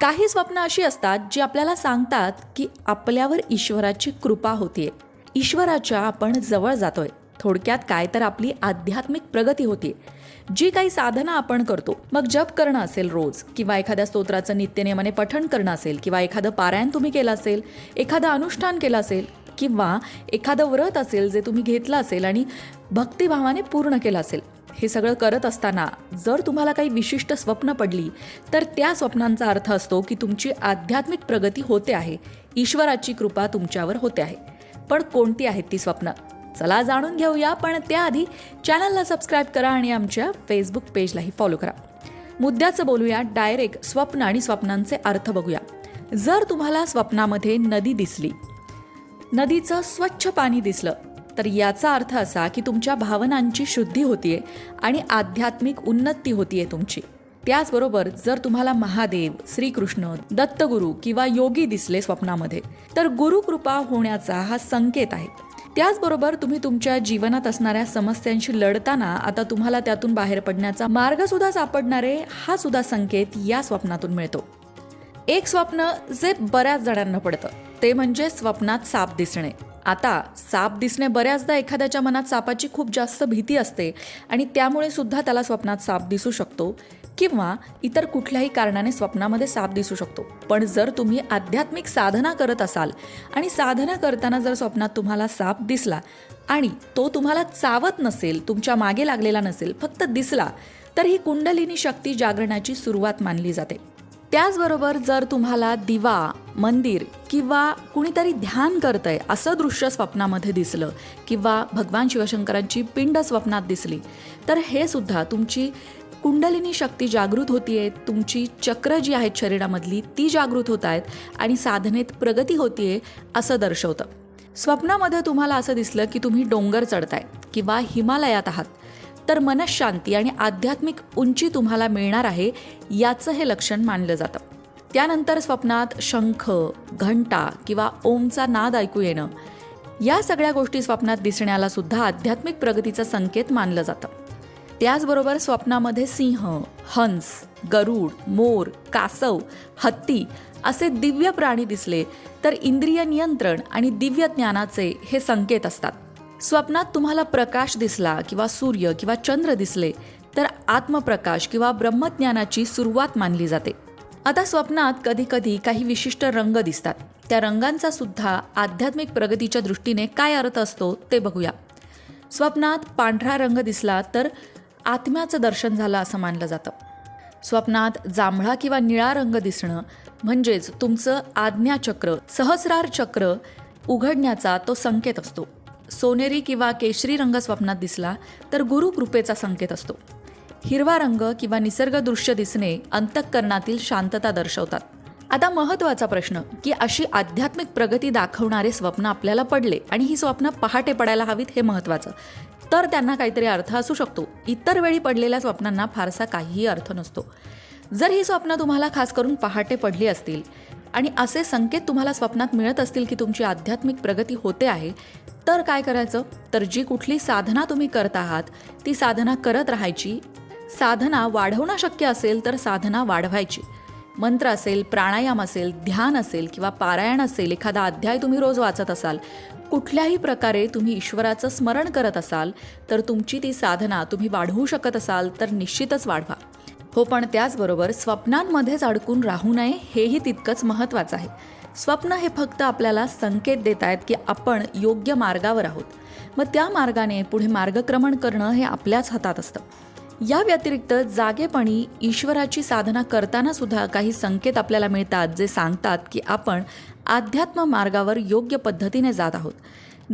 काही स्वप्न अशी असतात जी आपल्याला सांगतात की आपल्यावर ईश्वराची कृपा होतीये ईश्वराच्या आपण जवळ जातोय. थोडक्यात काय तर आपली आध्यात्मिक प्रगती होती. जी काही साधना आपण करतो. मग जप करणं असेल रोज किंवा एखाद्या स्तोत्राचं नित्यनेमाने पठण करणं असेल किंवा एखादं पारायण तुम्ही केलं असेल एखादं अनुष्ठान केलं असेल किंवा एखादं व्रत असेल जे तुम्ही घेतलं असेल आणि भक्तिभावाने पूर्ण केलं असेल. हे सगळं करत असताना जर तुम्हाला काही विशिष्ट स्वप्न पडली तर त्या स्वप्नांचा अर्थ असतो की तुमची आध्यात्मिक प्रगती होते आहे. ईश्वराची कृपा तुमच्यावर होते आहे. पण कोणती आहेत ती स्वप्न? चला जाणून घेऊया पण त्याआधी चॅनलला सबस्क्राईब करा आणि आमच्या फेसबुक पेजलाही फॉलो करा. मुद्द्याचं बोलूया डायरेक्ट स्वप्न आणि स्वप्नांचे अर्थ बघूया. जर तुम्हाला स्वप्नामध्ये नदी दिसली नदीचं स्वच्छ पाणी दिसलं तर याचा अर्थ असा की तुमच्या भावनांची शुद्धी होतीये आणि आध्यात्मिक उन्नती होतीये तुमची. त्याचबरोबर जर तुम्हाला महादेव श्रीकृष्ण दत्तगुरू किंवा योगी दिसले स्वप्नामध्ये तर गुरुकृपा होण्याचा हा संकेत आहे. त्याचबरोबर तुम्ही तुमच्या जीवनात असणाऱ्या समस्यांशी लढताना आता तुम्हाला त्यातून बाहेर पडण्याचा मार्ग सुद्धा सापडणारे हा सुद्धा संकेत या स्वप्नातून मिळतो. एक स्वप्न जे बऱ्याच जणांना पडतं ते म्हणजे स्वप्नात साप दिसणे. आता साप दिसणे बऱ्याचदा एखाद्याच्या मनात सापाची खूप जास्त भीती असते आणि त्यामुळे सुद्धा त्याला स्वप्नात साप दिसू शकतो किंवा इतर कुठल्याही कारणाने स्वप्नामध्ये साप दिसू शकतो. पण जर तुम्ही आध्यात्मिक साधना करत असाल आणि साधना करताना जर स्वप्नात तुम्हाला साप दिसला आणि तो तुम्हाला चावत नसेल तुमच्या मागे लागलेला नसेल फक्त दिसला तर ही कुंडलिनी शक्ती जागरणाची सुरुवात मानली जाते. त्याचबरोबर जर तुम्हाला दिवा मंदिर किंवा कुणीतरी ध्यान करतंय असं दृश्य स्वप्नामध्ये दिसलं किंवा भगवान शिवशंकरांची पिंड स्वप्नात दिसली तर हे सुद्धा तुमची कुंडलिनी शक्ती जागृत होतीये तुमची चक्र जी आहेत शरीरामधली ती जागृत होत आहेत आणि साधनेत प्रगती होतीये असं दर्शवतं. स्वप्नामध्ये तुम्हाला असं दिसलं की तुम्ही डोंगर चढताय किंवा हिमालयात आहात तर मनशांती आणि आध्यात्मिक उंची तुम्हाला मिळणार आहे याचं हे लक्षण मानलं जातं. त्यानंतर स्वप्नात शंख घंटा किंवा ओमचा नाद ऐकू येणं. या सगळ्या गोष्टी स्वप्नात दिसण्याला सुद्धा आध्यात्मिक प्रगतीचं संकेत मानलं जातं. त्याचबरोबर स्वप्नामध्ये सिंह हंस गरुड मोर कासव हत्ती असे दिव्य प्राणी दिसले तर इंद्रिय नियंत्रण आणि दिव्य ज्ञानाचे हे संकेत असतात. स्वप्नात तुम्हाला प्रकाश दिसला किंवा सूर्य किंवा चंद्र दिसले तर आत्मप्रकाश किंवा ब्रह्मज्ञानाची सुरुवात मानली जाते. आता स्वप्नात कधी कधी काही विशिष्ट रंग दिसतात. त्या रंगांचा सुद्धा आध्यात्मिक प्रगतीच्या दृष्टीने काय अर्थ असतो ते बघूया. स्वप्नात पांढरा रंग दिसला तर आत्म्याचं दर्शन झालं असं मानलं जातं. स्वप्नात जांभळा किंवा निळा रंग दिसणं म्हणजेच तुमचं आज्ञाचक्र सहस्रार चक्र उघडण्याचा तो संकेत असतो. सोनेरी किंवा केशरी रंग स्वप्नात दिसला तर गुरुकृपेचा संकेत असतो. हिरवा रंग किंवा निसर्ग दृश्य दिसणे अंतःकरणातील शांतता दर्शवतात. आता महत्त्वाचा प्रश्न की अशी आध्यात्मिक प्रगती दाखवणारे स्वप्न आपल्याला पडले आणि ही स्वप्न पहाटे पडायला हवीत हे महत्त्वाचं. तर त्यांना काहीतरी अर्थ असू शकतो. इतर वेळी पडलेल्या स्वप्नांना फारसा काहीही अर्थ नसतो. जर ही स्वप्न तुम्हाला खास करून पहाटे पडली असतील आणि असे संकेत तुम्हाला स्वप्नात मिळत असतील की तुमची आध्यात्मिक प्रगती होते आहे तर काय करायचं? तर जी कुठली साधना तुम्ही करत आहात ती साधना करत राहायची साधना वाढवणं शक्य असेल तर साधना वाढवायची. मंत्र असेल प्राणायाम असेल ध्यान असेल किंवा पारायण असेल एखादा अध्याय तुम्ही रोज वाचत असाल कुठल्याही प्रकारे तुम्ही ईश्वराचं स्मरण करत असाल तर तुमची ती साधना तुम्ही वाढवू शकत असाल तर निश्चितच वाढवा. हो पण त्याचबरोबर स्वप्नांमध्येच अडकून राहू नये हेही तितकंच महत्त्वाचं आहे. स्वप्न हे फक्त आपल्याला संकेत देत आहेत की आपण योग्य मार्गावर आहोत. मग त्या मार्गाने पुढे मार्गक्रमण करणं हे आपल्याच हातात असतं. या व्यतिरिक्त जागेपणी ईश्वराची साधना करताना सुद्धा काही संकेत आपल्याला मिळतात जे सांगतात की आपण अध्यात्म मार्गावर योग्य पद्धतीने जात आहोत.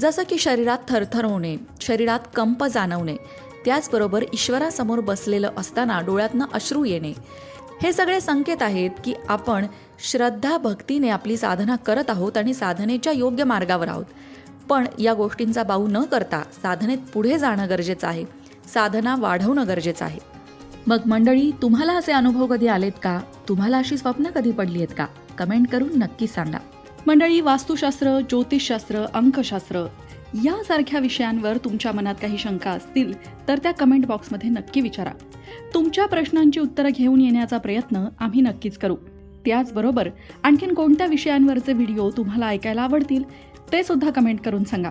जसं की शरीरात थरथर होणे शरीरात कंप जाणवणे त्याचबरोबर ईश्वरासमोर बसलेलं असताना डोळ्यातनं अश्रू येणे. हे सगळे संकेत आहेत की आपण श्रद्धा भक्तीने आपली साधना करत आहोत आणि साधनेच्या योग्य मार्गावर आहोत. पण या गोष्टींचा बाऊ न करता साधनेत पुढे जाणं गरजेचं आहे. साधना वाढवणं गरजेचं आहे. मग मंडळी तुम्हाला असे अनुभव कधी आलेत का? तुम्हाला अशी स्वप्न कधी पडली आहेत का? कमेंट करून नक्की सांगा. मंडळी वास्तुशास्त्र ज्योतिषशास्त्र अंकशास्त्र यासारख्या विषयांवर तुमच्या मनात काही शंका असतील तर त्या कमेंट बॉक्समध्ये नक्की विचारा. तुमच्या प्रश्नांची उत्तरं घेऊन येण्याचा प्रयत्न आम्ही नक्कीच करू. त्याचबरोबर आणखीन कोणत्या विषयांवरचे व्हिडिओ तुम्हाला ऐकायला आवडतील ते सुद्धा कमेंट करून सांगा.